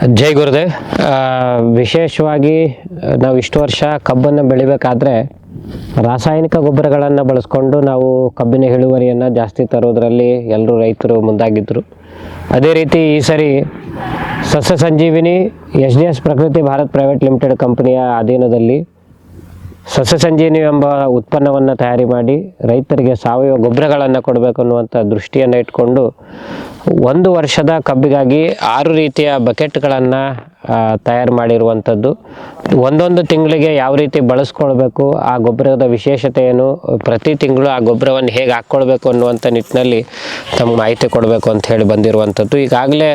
ಜೈ ಗುರುದೇವ್ ವಿಶೇಷವಾಗಿ ನಾವು ಇಷ್ಟು ವರ್ಷ ಕಬ್ಬನ್ನು ಬೆಳಿಬೇಕಾದ್ರೆ ರಾಸಾಯನಿಕ ಗೊಬ್ಬರಗಳನ್ನು ಬಳಸ್ಕೊಂಡು ನಾವು ಕಬ್ಬಿನ ಇಳುವರಿಯನ್ನು ಜಾಸ್ತಿ ತರೋದ್ರಲ್ಲಿ ಎಲ್ಲರೂ ರೈತರು ಮುಂದಾಗಿದ್ದರು ಅದೇ ರೀತಿ ಈ ಸರಿ ಸಸ್ಯ ಸಂಜೀವಿನಿ ಎಚ್ ಡಿ ಎಸ್ ಪ್ರಕೃತಿ ಭಾರತ್ ಪ್ರೈವೇಟ್ ಲಿಮಿಟೆಡ್ ಕಂಪನಿಯ ಅಧೀನದಲ್ಲಿ ಸಸ್ಯ ಸಂಜೀವಿನಿ ಎಂಬ ಉತ್ಪನ್ನವನ್ನು ತಯಾರಿ ಮಾಡಿ ರೈತರಿಗೆ ಸಾವಯವ ಗೊಬ್ಬರಗಳನ್ನು ಕೊಡಬೇಕು ಅನ್ನುವಂಥ ದೃಷ್ಟಿಯನ್ನು ಇಟ್ಕೊಂಡು ಒಂದು ವರ್ಷದ ಕಬ್ಬಿಗಾಗಿ ಆರು ರೀತಿಯ ಬಕೆಟ್ಗಳನ್ನು ತಯಾರು ಮಾಡಿರುವಂಥದ್ದು. ಒಂದೊಂದು ತಿಂಗಳಿಗೆ ಯಾವ ರೀತಿ ಬಳಸ್ಕೊಳ್ಬೇಕು, ಆ ಗೊಬ್ಬರದ ವಿಶೇಷತೆ ಏನು ಪ್ರತಿ ತಿಂಗಳು ಆ ಗೊಬ್ಬರವನ್ನು ಹೇಗೆ ಹಾಕ್ಕೊಳ್ಬೇಕು ಅನ್ನುವಂಥ ನಿಟ್ಟಿನಲ್ಲಿ ತಮಗೆ ಮಾಹಿತಿ ಕೊಡಬೇಕು ಅಂತ ಹೇಳಿ ಬಂದಿರುವಂಥದ್ದು. ಈಗಾಗಲೇ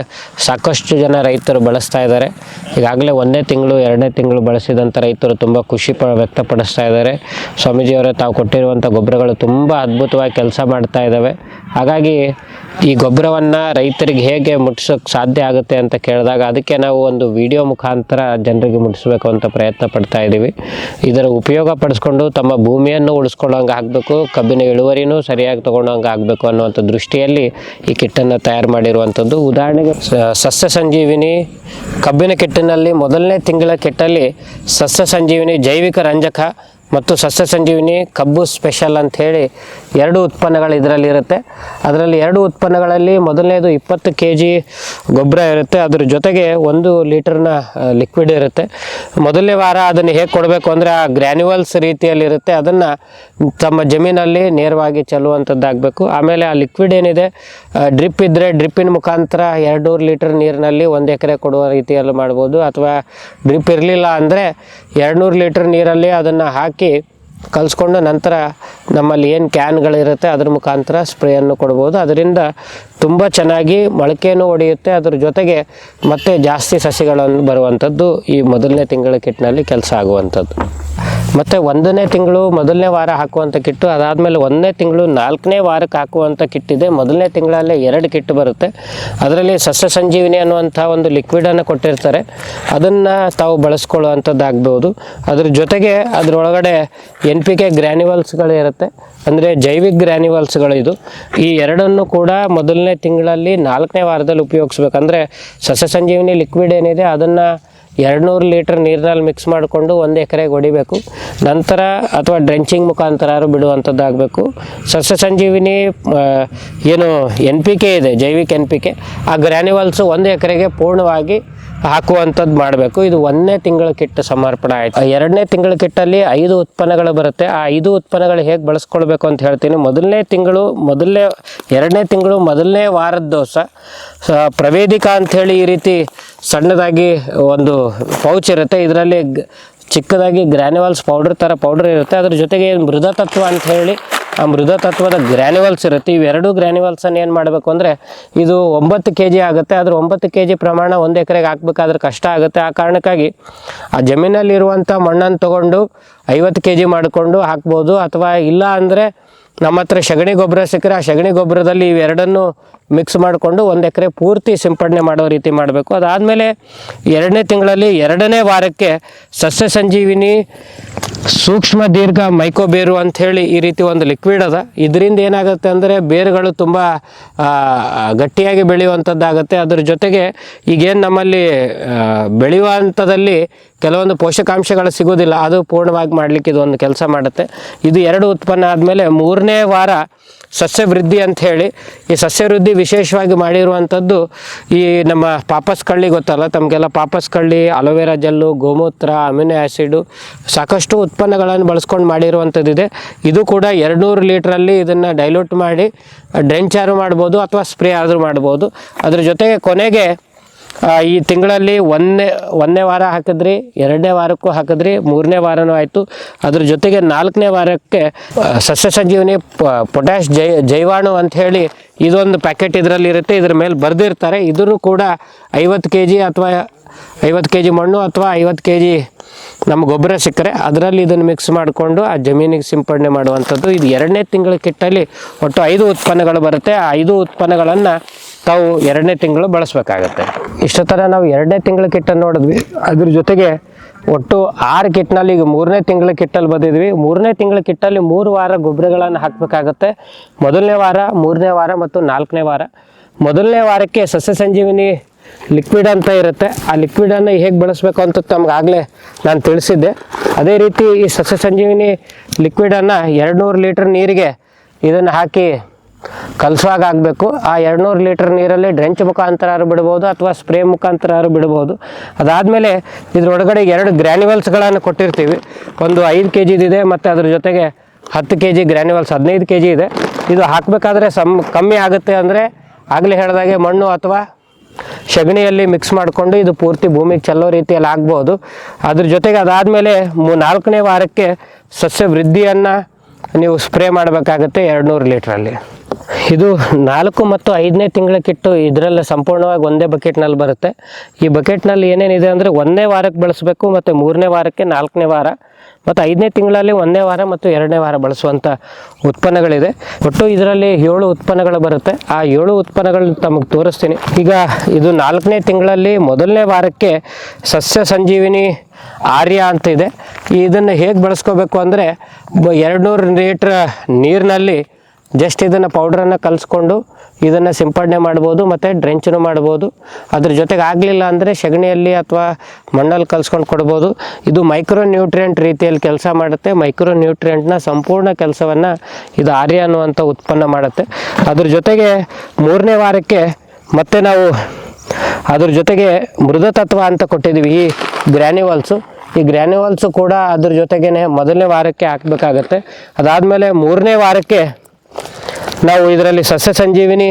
ಸಾಕಷ್ಟು ಜನ ರೈತರು ಬಳಸ್ತಾ ಇದ್ದಾರೆ. ಈಗಾಗಲೇ ಒಂದೇ ತಿಂಗಳು, ಎರಡನೇ ತಿಂಗಳು ಬಳಸಿದಂಥ ರೈತರು ತುಂಬ ಖುಷಿ ಪ, ವ್ಯಕ್ತಪಡಿಸ್ತಾ ಇದ್ದಾರೆ. ಸ್ವಾಮೀಜಿಯವರೇ, ತಾವು ಕೊಟ್ಟಿರುವಂಥ ಗೊಬ್ಬರಗಳು ತುಂಬ ಅದ್ಭುತವಾಗಿ ಕೆಲಸ ಮಾಡ್ತಾ ಇದ್ದಾವೆ. ಹಾಗಾಗಿ ಈ ಗೊಬ್ಬರವನ್ನು ರೈತರಿಗೆ ಹೇಗೆ ಮುಟ್ಟಿಸೋಕ್ಕೆ ಸಾಧ್ಯ ಆಗುತ್ತೆ ಅಂತ ಕೇಳಿದಾಗ, ಅದಕ್ಕೆ ನಾವು ಒಂದು ವಿಡಿಯೋ ಮುಖಾಂತರ ಜನರಿಗೆ ಮುಟ್ಟಿಸಬೇಕು ಅಂತ ಪ್ರಯತ್ನ ಪಡ್ತಾ ಇದ್ದೀವಿ. ಇದರ ಉಪಯೋಗ ಪಡಿಸ್ಕೊಂಡು ತಮ್ಮ ಭೂಮಿಯನ್ನು ಉಳಿಸ್ಕೊಳ್ಳೋಂಗೆ ಆಗಬೇಕು, ಕಬ್ಬಿನ ಇಳುವರಿನೂ ಸರಿಯಾಗಿ ತೊಗೊಂಡಂಗೆ ಆಗಬೇಕು ಅನ್ನುವಂಥ ದೃಷ್ಟಿಯಲ್ಲಿ ಈ ಕಿಟ್ಟನ್ನು ತಯಾರು ಮಾಡಿರುವಂಥದ್ದು. ಉದಾಹರಣೆಗೆ ಸಸ್ಯ ಸಂಜೀವಿನಿ ಕಬ್ಬಿನ ಕಿಟ್ಟಿನಲ್ಲಿ ಮೊದಲನೇ ತಿಂಗಳ ಕಿಟ್ಟಲ್ಲಿ ಸಸ್ಯ ಸಂಜೀವಿನಿ ಜೈವಿಕ ರಂಜಕ ಮತ್ತು ಸಸ್ಯ ಸಂಜೀವಿನಿ ಕಬ್ಬು ಸ್ಪೆಷಲ್ ಅಂತ ಹೇಳಿ ಎರಡು ಉತ್ಪನ್ನಗಳು ಇದರಲ್ಲಿ ಇರುತ್ತೆ. ಅದರಲ್ಲಿ ಎರಡು ಉತ್ಪನ್ನಗಳಲ್ಲಿ ಮೊದಲನೇದು ಇಪ್ಪತ್ತು ಕೆ ಜಿ ಗೊಬ್ಬರ ಇರುತ್ತೆ. ಅದ್ರ ಜೊತೆಗೆ ಒಂದು ಲೀಟರ್ನ ಲಿಕ್ವಿಡ್ ಇರುತ್ತೆ. ಮೊದಲನೇ ವಾರ ಅದನ್ನು ಹೇಗೆ ಕೊಡಬೇಕು ಅಂದರೆ ಆ ಗ್ರ್ಯಾನ್ಯುವಲ್ಸ್ ರೀತಿಯಲ್ಲಿ ಇರುತ್ತೆ. ಅದನ್ನು ತಮ್ಮ ಜಮೀನಲ್ಲಿ ನೇರವಾಗಿ ಚೆಲ್ಲುವಂಥದ್ದಾಗಬೇಕು. ಆಮೇಲೆ ಆ ಲಿಕ್ವಿಡ್ ಏನಿದೆ ಡ್ರಿಪ್ ಇದ್ದರೆ ಡ್ರಿಪ್ಪಿನ ಮುಖಾಂತರ ಎರಡು ನೂರು ಲೀಟರ್ ನೀರಿನಲ್ಲಿ ಒಂದು ಎಕರೆ ಕೊಡುವ ರೀತಿಯಲ್ಲಿ ಮಾಡ್ಬೋದು. ಅಥವಾ ಡ್ರಿಪ್ ಇರಲಿಲ್ಲ ಅಂದರೆ ಎರಡು ನೂರು ಲೀಟರ್ ನೀರಲ್ಲಿ ಅದನ್ನು ಹಾಕಿ ಕಲಿಸ್ಕೊಂಡು ನಂತರ ನಮ್ಮಲ್ಲಿ ಏನು ಕ್ಯಾನ್ಗಳಿರುತ್ತೆ ಅದ್ರ ಮುಖಾಂತರ ಸ್ಪ್ರೇಯನ್ನು ಕೊಡ್ಬೋದು. ಅದರಿಂದ ತುಂಬ ಚೆನ್ನಾಗಿ ಮೊಳಕೆಯನ್ನು ಹೊಡೆಯುತ್ತೆ ಅದರ ಜೊತೆಗೆ ಮತ್ತೆ ಜಾಸ್ತಿ ಸಸಿಗಳನ್ನು ಬರುವಂಥದ್ದು ಈ ಮೊದಲನೇ ತಿಂಗಳ ಕಿಟ್ನಲ್ಲಿ ಕೆಲಸ ಆಗುವಂಥದ್ದು. ಮತ್ತು ಒಂದನೇ ತಿಂಗಳು ಮೊದಲನೇ ವಾರ ಹಾಕುವಂಥ ಕಿಟ್ಟು, ಅದಾದಮೇಲೆ ಒಂದನೇ ತಿಂಗಳು ನಾಲ್ಕನೇ ವಾರಕ್ಕೆ ಹಾಕುವಂಥ ಕಿಟ್ಟಿದೆ. ಮೊದಲನೇ ತಿಂಗಳಲ್ಲೇ ಎರಡು ಕಿಟ್ಟು ಬರುತ್ತೆ. ಅದರಲ್ಲಿ ಸಸ್ಯ ಸಂಜೀವಿನಿ ಅನ್ನುವಂಥ ಒಂದು ಲಿಕ್ವಿಡನ್ನು ಕೊಟ್ಟಿರ್ತಾರೆ. ಅದನ್ನು ತಾವು ಬಳಸ್ಕೊಳ್ಳುವಂಥದ್ದಾಗ್ಬೋದು. ಅದ್ರ ಜೊತೆಗೆ ಅದರೊಳಗಡೆ ಎನ್ ಪಿ ಕೆ ಗ್ರ್ಯಾನ್ಯುವಲ್ಸ್ಗಳು ಇರುತ್ತೆ. ಅಂದರೆ ಜೈವಿಕ್ ಗ್ರ್ಯಾನ್ಯುವಲ್ಸ್ಗಳು ಇದು. ಈ ಎರಡನ್ನು ಕೂಡ ಮೊದಲನೇ ತಿಂಗಳಲ್ಲಿ ನಾಲ್ಕನೇ ವಾರದಲ್ಲಿ ಉಪಯೋಗಿಸ್ಬೇಕಂದ್ರೆ ಸಸ್ಯ ಸಂಜೀವಿನಿ ಲಿಕ್ವಿಡ್ ಏನಿದೆ ಅದನ್ನು ಎರಡು ನೂರು ಲೀಟ್ರ್ ನೀರಿನಲ್ಲಿ ಮಿಕ್ಸ್ ಮಾಡಿಕೊಂಡು ಒಂದು ಎಕರೆಗೆ ಹೊಡಿಬೇಕು ನಂತರ ಅಥವಾ ಡ್ರೆಂಚಿಂಗ್ ಮುಖಾಂತರ ಬಿಡುವಂಥದ್ದಾಗಬೇಕು ಸಸ್ಯ ಸಂಜೀವಿನಿ ಏನು ಎನ್ ಪಿ ಕೆ ಇದೆ, ಜೈವಿಕ ಎನ್ ಪಿ ಕೆ ಆ ಗ್ರ್ಯಾನ್ಯುವಲ್ಸು ಒಂದು ಎಕರೆಗೆ ಪೂರ್ಣವಾಗಿ ಹಾಕುವಂಥದ್ದು ಮಾಡಬೇಕು. ಇದು ಒಂದನೇ ತಿಂಗಳ ಕಿಟ್ ಸಮರ್ಪಣೆ ಆಯಿತು. ಎರಡನೇ ತಿಂಗಳ ಕಿಟ್ಟಲ್ಲಿ ಐದು ಉತ್ಪನ್ನಗಳು ಬರುತ್ತೆ. ಆ ಐದು ಉತ್ಪನ್ನಗಳು ಹೇಗೆ ಬಳಸ್ಕೊಳ್ಬೇಕು ಅಂತ ಹೇಳ್ತೀನಿ. ಮೊದಲನೇ ತಿಂಗಳು, ಮೊದಲನೇ, ಎರಡನೇ ತಿಂಗಳು, ಮೊದಲನೇ ವಾರದ ದೋಸ ಪ್ರವೇದಿಕಾ ಅಂಥೇಳಿ ಈ ರೀತಿ ಸಣ್ಣದಾಗಿ ಒಂದು ಪೌಚ್ ಇರುತ್ತೆ. ಇದರಲ್ಲಿ ಚಿಕ್ಕದಾಗಿ ಗ್ರ್ಯಾನ್ಯುವಲ್ಸ್ ಪೌಡರ್ ಥರ ಪೌಡರ್ ಇರುತ್ತೆ. ಅದ್ರ ಜೊತೆಗೆ ಮೃದ ತತ್ವ ಅಂತ ಹೇಳಿ, ಆ ಮೃದ ತತ್ವದ ಗ್ರ್ಯಾನ್ಯುವಲ್ಸ್ ಇರುತ್ತೆ. ಇವೆರಡು ಗ್ರ್ಯಾನ್ಯುವಲ್ಸನ್ನು ಏನು ಮಾಡಬೇಕು ಅಂದರೆ, ಇದು ಒಂಬತ್ತು ಕೆ ಜಿ ಆಗುತ್ತೆ. ಆದರೆ ಒಂಬತ್ತು ಕೆ ಜಿ ಪ್ರಮಾಣ ಒಂದು ಎಕರೆಗೆ ಹಾಕ್ಬೇಕಾದ್ರೆ ಕಷ್ಟ ಆಗುತ್ತೆ. ಆ ಕಾರಣಕ್ಕಾಗಿ ಆ ಜಮೀನಲ್ಲಿರುವಂಥ ಮಣ್ಣನ್ನು ತೊಗೊಂಡು ಐವತ್ತು ಕೆ ಜಿ ಮಾಡಿಕೊಂಡು ಹಾಕ್ಬೋದು. ಅಥವಾ ಇಲ್ಲ ಅಂದರೆ ನಮ್ಮ ಹತ್ರ ಸಗಣಿ ಗೊಬ್ಬರ ಸಿಕ್ಕರೆ ಆ ಸಗಣಿ ಗೊಬ್ಬರದಲ್ಲಿ ಇವೆರಡನ್ನು ಮಿಕ್ಸ್ ಮಾಡಿಕೊಂಡು ಒಂದು ಎಕರೆ ಪೂರ್ತಿ ಸಿಂಪಡಣೆ ಮಾಡೋ ರೀತಿ ಮಾಡಬೇಕು. ಅದಾದಮೇಲೆ ಎರಡನೇ ತಿಂಗಳಲ್ಲಿ ಎರಡನೇ ವಾರಕ್ಕೆ ಸಸ್ಯ ಸಂಜೀವಿನಿ, ಸೂಕ್ಷ್ಮ ದೀರ್ಘ ಮೈಕೋಬೇರು ಅಂಥೇಳಿ ಈ ರೀತಿ ಒಂದು ಲಿಕ್ವಿಡ್ ಅದ. ಇದರಿಂದ ಏನಾಗುತ್ತೆ ಅಂದರೆ ಬೇರುಗಳು ತುಂಬ ಗಟ್ಟಿಯಾಗಿ ಬೆಳೆಯುವಂಥದ್ದಾಗುತ್ತೆ. ಅದ್ರ ಜೊತೆಗೆ ಈಗೇನು ನಮ್ಮಲ್ಲಿ ಬೆಳೆಯುವ ಹಂತದಲ್ಲಿ ಕೆಲವೊಂದು ಪೋಷಕಾಂಶಗಳು ಸಿಗೋದಿಲ್ಲ ಅದು ಪೂರ್ಣವಾಗಿ ಮಾಡಲಿಕ್ಕೆ ಇದು ಒಂದು ಕೆಲಸ ಮಾಡುತ್ತೆ. ಇದು ಎರಡು ಉತ್ಪನ್ನ ಆದಮೇಲೆ ಮೂರನೇ ವಾರ ಸಸ್ಯ ವೃದ್ಧಿ ಅಂತ ಹೇಳಿ, ಈ ಸಸ್ಯ ವೃದ್ಧಿ ವಿಶೇಷವಾಗಿ ಮಾಡಿರುವಂಥದ್ದು ಈ ನಮ್ಮ ಪಾಪಸ್ ಕಳ್ಳಿ ಗೊತ್ತಲ್ಲ? ತಮಗೆಲ್ಲ ಪಾಪಸ್ ಕಳ್ಳಿ, ಅಲೋವೆರಾ ಜೆಲ್ಲು, ಗೋಮೂತ್ರ, ಅಮಿನೋ ಆ್ಯಸಿಡು ಸಾಕಷ್ಟು ಉತ್ಪನ್ನಗಳನ್ನು ಬಳಸ್ಕೊಂಡು ಮಾಡಿರುವಂಥದ್ದಿದೆ. ಇದು ಕೂಡ ಎರಡುನೂರು ಲೀಟ್ರಲ್ಲಿ ಇದನ್ನು ಡೈಲ್ಯೂಟ್ ಮಾಡಿ ಡ್ರೆಂಚ್ ಆದ್ರೂ ಮಾಡ್ಬೋದು ಅಥವಾ ಸ್ಪ್ರೇ ಆದರೂ ಮಾಡ್ಬೋದು. ಅದ್ರ ಜೊತೆಗೆ ಕೊನೆಗೆ ಈ ತಿಂಗಳಲ್ಲಿ ಒಂದನೇ ಒಂದನೇ ವಾರ ಹಾಕಿದ್ರಿ, ಎರಡನೇ ವಾರಕ್ಕೂ ಹಾಕಿದ್ರಿ, ಮೂರನೇ ವಾರನೂ ಆಯಿತು. ಅದ್ರ ಜೊತೆಗೆ ನಾಲ್ಕನೇ ವಾರಕ್ಕೆ ಸಸ್ಯ ಸಂಜೀವನಿ ಪೊಟ್ಯಾಶ್ ಜೈ, ಜೈವಾಣು ಅಂತ ಹೇಳಿ ಇದೊಂದು ಪ್ಯಾಕೆಟ್ ಇದರಲ್ಲಿ ಇರುತ್ತೆ, ಇದ್ರ ಮೇಲೆ ಬರೆದಿರ್ತಾರೆ. ಇದನ್ನು ಕೂಡ ಐವತ್ತು ಕೆ ಜಿ ಅಥವಾ ಐವತ್ತು ಕೆ ಜಿ ಮಣ್ಣು ಅಥವಾ ಐವತ್ತು ಕೆ ಜಿ ನಮ್ಮ ಗೊಬ್ಬರ ಸಿಕ್ಕರೆ ಅದರಲ್ಲಿ ಇದನ್ನು ಮಿಕ್ಸ್ ಮಾಡಿಕೊಂಡು ಆ ಜಮೀನಿಗೆ ಸಿಂಪಡಣೆ ಮಾಡುವಂಥದ್ದು. ಇದು ಎರಡನೇ ತಿಂಗಳ ಕಿಟ್ಟಲ್ಲಿ ಒಟ್ಟು ಐದು ಉತ್ಪನ್ನಗಳು ಬರುತ್ತೆ. ಆ ಐದು ಉತ್ಪನ್ನಗಳನ್ನು ತಾವು ಎರಡನೇ ತಿಂಗಳು ಬಳಸಬೇಕಾಗತ್ತೆ. ಇಷ್ಟು ಥರ ನಾವು ಎರಡನೇ ತಿಂಗಳ ಕಿಟ್ಟನ್ನು ನೋಡಿದ್ವಿ. ಅದ್ರ ಜೊತೆಗೆ ಒಟ್ಟು ಆರು ಕಿಟ್ನಲ್ಲಿ ಈಗ ಮೂರನೇ ತಿಂಗಳ ಕಿಟ್ಟಲ್ಲಿ ಬಂದಿದ್ವಿ. ಮೂರನೇ ತಿಂಗಳ ಕಿಟ್ಟಲ್ಲಿ ಮೂರು ವಾರ ಗೊಬ್ಬರಗಳನ್ನು ಹಾಕಬೇಕಾಗತ್ತೆ. ಮೊದಲನೇ ವಾರ, ಮೂರನೇ ವಾರ ಮತ್ತು ನಾಲ್ಕನೇ ವಾರ. ಮೊದಲನೇ ವಾರಕ್ಕೆ ಸಸ್ಯ ಸಂಜೀವಿನಿ ಲಿಕ್ವಿಡ್ ಅಂತ ಇರುತ್ತೆ. ಆ ಲಿಕ್ವಿಡನ್ನು ಹೇಗೆ ಬಳಸಬೇಕು ಅಂತ ತಮ್ಗಾಗಲೇ ನಾನು ತಿಳಿಸಿದ್ದೆ. ಅದೇ ರೀತಿ ಈ ಸಸ್ಯ ಸಂಜೀವಿನಿ ಲಿಕ್ವಿಡನ್ನು ಎರಡು ನೂರು ಲೀಟ್ರ್ ನೀರಿಗೆ ಇದನ್ನು ಹಾಕಿ ಕಲಸುವಾಗ ಆಗಬೇಕು. ಆ ಎರಡುನೂರು ಲೀಟರ್ ನೀರಲ್ಲಿ ಡ್ರೆಂಚ್ ಮುಖಾಂತರ ಬಿಡ್ಬೋದು ಅಥವಾ ಸ್ಪ್ರೇ ಮುಖಾಂತರ ಬಿಡ್ಬೋದು. ಅದಾದಮೇಲೆ ಇದರೊಳಗಡೆ ಎರಡು ಗ್ರ್ಯಾನ್ಯುವಲ್ಸ್ಗಳನ್ನು ಕೊಟ್ಟಿರ್ತೀವಿ. ಒಂದು ಐದು ಕೆ ಜಿದಿದೆ ಮತ್ತು ಅದ್ರ ಜೊತೆಗೆ ಹತ್ತು ಕೆ ಜಿ ಗ್ರ್ಯಾನ್ಯುವಲ್ಸ್, ಹದಿನೈದು ಕೆ ಜಿ ಇದೆ. ಇದು ಹಾಕಬೇಕಾದ್ರೆ ಸಮ್ ಕಮ್ಮಿ ಆಗುತ್ತೆ ಅಂದರೆ ಆಗಲೇ ಹೇಳಿದಾಗೆ ಮಣ್ಣು ಅಥವಾ ಸಗಣಿಯಲ್ಲಿ ಮಿಕ್ಸ್ ಮಾಡಿಕೊಂಡು ಇದು ಪೂರ್ತಿ ಭೂಮಿಗೆ ಚೆಲ್ಲೋ ರೀತಿಯಲ್ಲಿ ಆಗ್ಬೋದು. ಅದ್ರ ಜೊತೆಗೆ ಅದಾದಮೇಲೆ ಮೂ ನಾಲ್ಕನೇ ವಾರಕ್ಕೆ ಸಸ್ಯ ವೃದ್ಧಿಯನ್ನು ನೀವು ಸ್ಪ್ರೇ ಮಾಡಬೇಕಾಗುತ್ತೆ ಎರಡು ನೂರು ಲೀಟ್ರಲ್ಲಿ. ಇದು ನಾಲ್ಕು ಮತ್ತು ಐದನೇ ತಿಂಗಳ ಕಿಟ್ಟು ಇದರಲ್ಲಿ ಸಂಪೂರ್ಣವಾಗಿ ಒಂದೇ ಬಕೆಟ್ನಲ್ಲಿ ಬರುತ್ತೆ. ಈ ಬಕೆಟ್ನಲ್ಲಿ ಏನೇನಿದೆ ಅಂದರೆ ಒಂದನೇ ವಾರಕ್ಕೆ ಬಳಸಬೇಕು ಮತ್ತು ಮೂರನೇ ವಾರಕ್ಕೆ ನಾಲ್ಕನೇ ವಾರ ಮತ್ತು ಐದನೇ ತಿಂಗಳಲ್ಲಿ ಒಂದನೇ ವಾರ ಮತ್ತು ಎರಡನೇ ವಾರ ಬಳಸುವಂಥ ಉತ್ಪನ್ನಗಳಿದೆ. ಒಟ್ಟು ಇದರಲ್ಲಿ ಏಳು ಉತ್ಪನ್ನಗಳು ಬರುತ್ತೆ. ಆ ಏಳು ಉತ್ಪನ್ನಗಳನ್ನ ತಮಗೆ ತೋರಿಸ್ತೀನಿ. ಈಗ ಇದು ನಾಲ್ಕನೇ ತಿಂಗಳಲ್ಲಿ ಮೊದಲನೇ ವಾರಕ್ಕೆ ಸಸ್ಯ ಸಂಜೀವಿನಿ ಆರ್ಯ ಅಂತ ಇದೆ. ಇದನ್ನು ಹೇಗೆ ಬಳಸ್ಕೋಬೇಕು ಅಂದರೆ ಎರಡು ನೂರು ಲೀಟ್ರ್ ನೀರಿನಲ್ಲಿ ಜಸ್ಟ್ ಇದನ್ನು ಪೌಡ್ರನ್ನು ಕಲಿಸ್ಕೊಂಡು ಇದನ್ನು ಸಿಂಪಡಣೆ ಮಾಡ್ಬೋದು, ಮತ್ತು ಡ್ರೆಂಚನ್ನು ಮಾಡ್ಬೋದು. ಅದ್ರ ಜೊತೆಗೆ ಆಗಲಿಲ್ಲ ಅಂದರೆ ಸಗಣಿಯಲ್ಲಿ ಅಥವಾ ಮಣ್ಣಲ್ಲಿ ಕಲಿಸ್ಕೊಂಡು ಕೊಡ್ಬೋದು. ಇದು ಮೈಕ್ರೋ ನ್ಯೂಟ್ರಿಯೆಂಟ್ ರೀತಿಯಲ್ಲಿ ಕೆಲಸ ಮಾಡುತ್ತೆ. ಮೈಕ್ರೋ ನ್ಯೂಟ್ರಿಯೆಂಟ್ನ ಸಂಪೂರ್ಣ ಕೆಲಸವನ್ನು ಇದು ಆರ್ಯ ಅನ್ನುವಂಥ ಉತ್ಪನ್ನ ಮಾಡುತ್ತೆ. ಅದ್ರ ಜೊತೆಗೆ ಮೂರನೇ ವಾರಕ್ಕೆ ಮತ್ತೆ ನಾವು ಅದ್ರ ಜೊತೆಗೆ ಮೃದ ತತ್ವ ಅಂತ ಕೊಟ್ಟಿದ್ದೀವಿ ಈ ಗ್ರ್ಯಾನ್ಯುವಲ್ಸು ಈ ಗ್ರ್ಯಾನ್ಯುವಲ್ಸು ಕೂಡ ಅದ್ರ ಜೊತೆಗೇ ಮೊದಲನೇ ವಾರಕ್ಕೆ ಹಾಕಬೇಕಾಗತ್ತೆ. ಅದಾದಮೇಲೆ ಮೂರನೇ ವಾರಕ್ಕೆ ನಾವು ಇದರಲ್ಲಿ ಸಸ್ಯ ಸಂಜೀವಿನಿ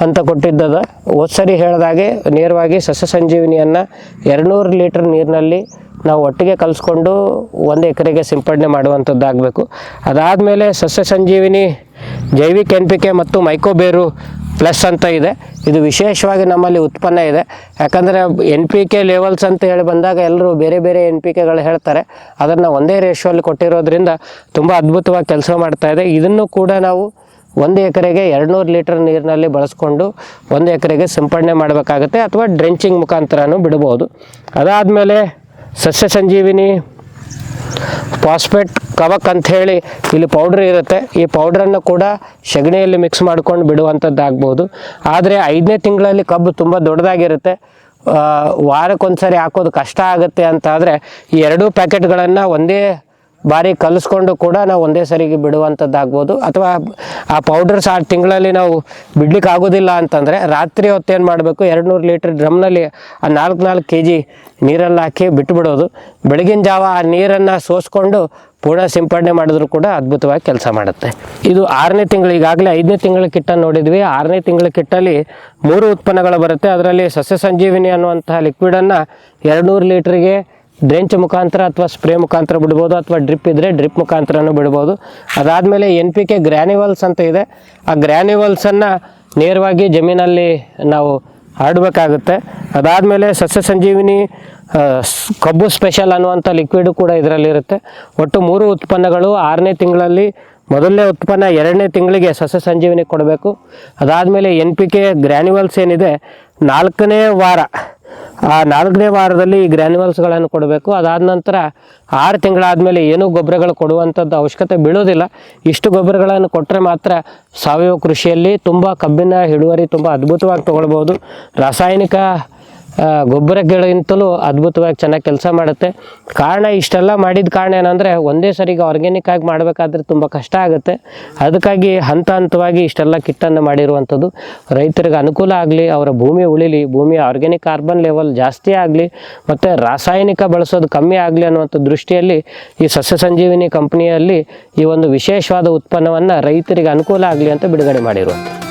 ಅಂತ ಕೊಟ್ಟಿದ್ದದ. ಒತ್ಸರಿ ಸರಿ ಹೇಳಿದಾಗೆ ನೇರವಾಗಿ ಸಸ್ಯ ಸಂಜೀವಿನಿಯನ್ನು ಎರಡುನೂರು ಲೀಟ್ರ್ ನೀರಿನಲ್ಲಿ ನಾವು ಒಟ್ಟಿಗೆ ಕಲಿಸ್ಕೊಂಡು ಒಂದು ಎಕರೆಗೆ ಸಿಂಪಡಣೆ ಮಾಡುವಂಥದ್ದಾಗಬೇಕು ಅದಾದಮೇಲೆ ಸಸ್ಯ ಸಂಜೀವಿನಿ ಜೈವಿಕ ಎನ್ ಪಿ ಮತ್ತು ಮೈಕೋಬೇರು ಪ್ಲಸ್ ಅಂತ ಇದೆ. ಇದು ವಿಶೇಷವಾಗಿ ನಮ್ಮಲ್ಲಿ ಉತ್ಪನ್ನ ಇದೆ. ಯಾಕಂದರೆ ಎನ್ ಪಿ ಕೆ ಲೆವೆಲ್ಸ್ ಅಂತ ಹೇಳಿ ಬಂದಾಗ ಎಲ್ಲರೂ ಬೇರೆ ಬೇರೆ ಎನ್ ಪಿ ಕೆಗಳು ಹೇಳ್ತಾರೆ. ಅದನ್ನು ಒಂದೇ ರೇಷಿಯೋಲ್ಲಿ ಕೊಟ್ಟಿರೋದ್ರಿಂದ ತುಂಬ ಅದ್ಭುತವಾಗಿ ಕೆಲಸ ಮಾಡ್ತಾ ಇದೆ. ಇದನ್ನು ಕೂಡ ನಾವು ಒಂದು ಎಕರೆಗೆ ಎರಡುನೂರು ಲೀಟರ್ ನೀರಿನಲ್ಲಿ ಬಳಸ್ಕೊಂಡು ಒಂದು ಎಕರೆಗೆ ಸಿಂಪಡಣೆ ಮಾಡಬೇಕಾಗುತ್ತೆ ಅಥವಾ ಡ್ರೆಂಚಿಂಗ್ ಮುಖಾಂತರನೂ ಬಿಡ್ಬೋದು ಅದಾದಮೇಲೆ ಸಸ್ಯ ಸಂಜೀವಿನಿ ಫಾಸ್ಫೇಟ್ ಕವಕ್ ಹೇಳಿ ಇಲ್ಲಿ ಪೌಡ್ರ್ ಇರುತ್ತೆ. ಈ ಪೌಡ್ರನ್ನು ಕೂಡ ಸಗಣಿಯಲ್ಲಿ ಮಿಕ್ಸ್ ಮಾಡ್ಕೊಂಡು ಬಿಡುವಂಥದ್ದು ಆಗ್ಬೋದು ಆದರೆ ಐದನೇ ತಿಂಗಳಲ್ಲಿ ಕಬ್ಬು ತುಂಬ ದೊಡ್ಡದಾಗಿರುತ್ತೆ. ವಾರಕ್ಕೊಂದ್ಸರಿ ಹಾಕೋದು ಕಷ್ಟ ಆಗುತ್ತೆ ಅಂತ ಆದರೆ ಈ ಎರಡೂ ಪ್ಯಾಕೆಟ್ಗಳನ್ನು ಒಂದೇ ಬಾರಿ ಕಲಿಸ್ಕೊಂಡು ಕೂಡ ನಾವು ಒಂದೇ ಸರಿಗೆ ಬಿಡುವಂಥದ್ದಾಗ್ಬೋದು. ಅಥವಾ ಆ ಪೌಡರ್ಸ್ ಆ ತಿಂಗಳಲ್ಲಿ ನಾವು ಬಿಡ್ಲಿಕ್ಕೆ ಆಗೋದಿಲ್ಲ ಅಂತಂದರೆ ರಾತ್ರಿ ಹೊತ್ತೇನು ಮಾಡಬೇಕು? ಎರಡು ನೂರು ಲೀಟ್ರ್ ಡ್ರಮ್ನಲ್ಲಿ ಆ ನಾಲ್ಕು ನಾಲ್ಕು ಕೆ ಜಿ ನೀರಲ್ಲಿ ಹಾಕಿ ಬಿಟ್ಟುಬಿಡೋದು ಬೆಳಗಿನ ಜಾವ ಆ ನೀರನ್ನು ಸೋಸ್ಕೊಂಡು ಪೂರ್ಣ ಸಿಂಪಡಣೆ ಮಾಡಿದ್ರು ಕೂಡ ಅದ್ಭುತವಾಗಿ ಕೆಲಸ ಮಾಡುತ್ತೆ. ಇದು ಆರನೇ ತಿಂಗಳು, ಈಗಾಗಲೇ ಐದನೇ ತಿಂಗಳ ಕಿಟ್ಟನ್ನು ನೋಡಿದ್ವಿ. ಆರನೇ ತಿಂಗಳ ಕಿಟ್ಟಲ್ಲಿ ಮೂರು ಉತ್ಪನ್ನಗಳು ಬರುತ್ತೆ. ಅದರಲ್ಲಿ ಸಸ್ಯ ಸಂಜೀವಿನಿ ಅನ್ನುವಂತಹ ಲಿಕ್ವಿಡನ್ನು ಎರಡು ನೂರು ಲೀಟ್ರಿಗೆ ಡ್ರೆಂಚ್ ಮುಖಾಂತರ ಅಥವಾ ಸ್ಪ್ರೇ ಮುಖಾಂತರ ಬಿಡ್ಬೋದು, ಅಥವಾ ಡ್ರಿಪ್ ಇದ್ದರೆ ಡ್ರಿಪ್ ಮುಖಾಂತರನೂ ಬಿಡ್ಬೋದು. ಅದಾದಮೇಲೆ ಎನ್ ಪಿ ಕೆ ಗ್ರ್ಯಾನ್ಯುವಲ್ಸ್ ಅಂತ ಇದೆ. ಆ ಗ್ರ್ಯಾನ್ಯುವಲ್ಸನ್ನು ನೇರವಾಗಿ ಜಮೀನಲ್ಲಿ ನಾವು ಹರಡಬೇಕಾಗುತ್ತೆ ಅದಾದಮೇಲೆ ಸಸ್ಯ ಸಂಜೀವಿನಿ ಕಬ್ಬು ಸ್ಪೆಷಲ್ ಅನ್ನುವಂಥ ಲಿಕ್ವಿಡು ಕೂಡ ಇದರಲ್ಲಿರುತ್ತೆ. ಒಟ್ಟು ಮೂರು ಉತ್ಪನ್ನಗಳು ಆರನೇ ತಿಂಗಳಲ್ಲಿ, ಮೊದಲನೇ ಉತ್ಪನ್ನ ಎರಡನೇ ತಿಂಗಳಿಗೆ ಸಸ್ಯ ಸಂಜೀವಿನಿ ಕೊಡಬೇಕು. ಅದಾದಮೇಲೆ ಎನ್ ಪಿ ಕೆ ಗ್ರ್ಯಾನ್ಯುವಲ್ಸ್ ಏನಿದೆ, ನಾಲ್ಕನೇ ವಾರ ಆ ನಾಲ್ಕನೇ ವಾರದಲ್ಲಿ ಈ ಗ್ರ್ಯಾನ್ಯುವಲ್ಸ್ಗಳನ್ನು ಕೊಡಬೇಕು. ಅದಾದ ನಂತರ ಆರು ತಿಂಗಳಾದಮೇಲೆ ಏನೂ ಗೊಬ್ಬರಗಳು ಕೊಡುವಂಥದ್ದು ಅವಶ್ಯಕತೆ ಬೀಳೋದಿಲ್ಲ. ಇಷ್ಟು ಗೊಬ್ಬರಗಳನ್ನು ಕೊಟ್ಟರೆ ಮಾತ್ರ ಸಾವಯವ ಕೃಷಿಯಲ್ಲಿ ತುಂಬ ಕಬ್ಬಿನ ಇಳುವರಿ ತುಂಬ ಅದ್ಭುತವಾಗಿ ತಗೊಳ್ಬೋದು ರಾಸಾಯನಿಕ ಗೊಬ್ಬರಗಳಿಗಿಂತಲೂ ಅದ್ಭುತವಾಗಿ ಚೆನ್ನಾಗಿ ಕೆಲಸ ಮಾಡುತ್ತೆ. ಕಾರಣ ಇಷ್ಟೆಲ್ಲ ಮಾಡಿದ ಕಾರಣ ಏನಂದರೆ ಒಂದೇ ಸರಿಗೆ ಆರ್ಗ್ಯಾನಿಕ್ ಆಗಿ ಮಾಡಬೇಕಾದ್ರೆ ತುಂಬ ಕಷ್ಟ ಆಗುತ್ತೆ. ಅದಕ್ಕಾಗಿ ಹಂತ ಹಂತವಾಗಿ ಇಷ್ಟೆಲ್ಲ ಕಿಟ್ಟನ್ನು ಮಾಡಿರುವಂಥದ್ದು. ರೈತರಿಗೆ ಅನುಕೂಲ ಆಗಲಿ, ಅವರ ಭೂಮಿ ಉಳಿಲಿ, ಭೂಮಿಯ ಆರ್ಗ್ಯಾನಿಕ್ ಕಾರ್ಬನ್ ಲೆವೆಲ್ ಜಾಸ್ತಿ ಆಗಲಿ, ಮತ್ತು ರಾಸಾಯನಿಕ ಬಳಸೋದು ಕಮ್ಮಿ ಆಗಲಿ ಅನ್ನುವಂಥ ದೃಷ್ಟಿಯಲ್ಲಿ ಈ ಸಸ್ಯ ಸಂಜೀವಿನಿ ಕಂಪನಿಯಲ್ಲಿ ಈ ಒಂದು ವಿಶೇಷವಾದ ಉತ್ಪನ್ನವನ್ನು ರೈತರಿಗೆ ಅನುಕೂಲ ಆಗಲಿ ಅಂತ ಬಿಡುಗಡೆ ಮಾಡಿರುವಂಥದ್ದು.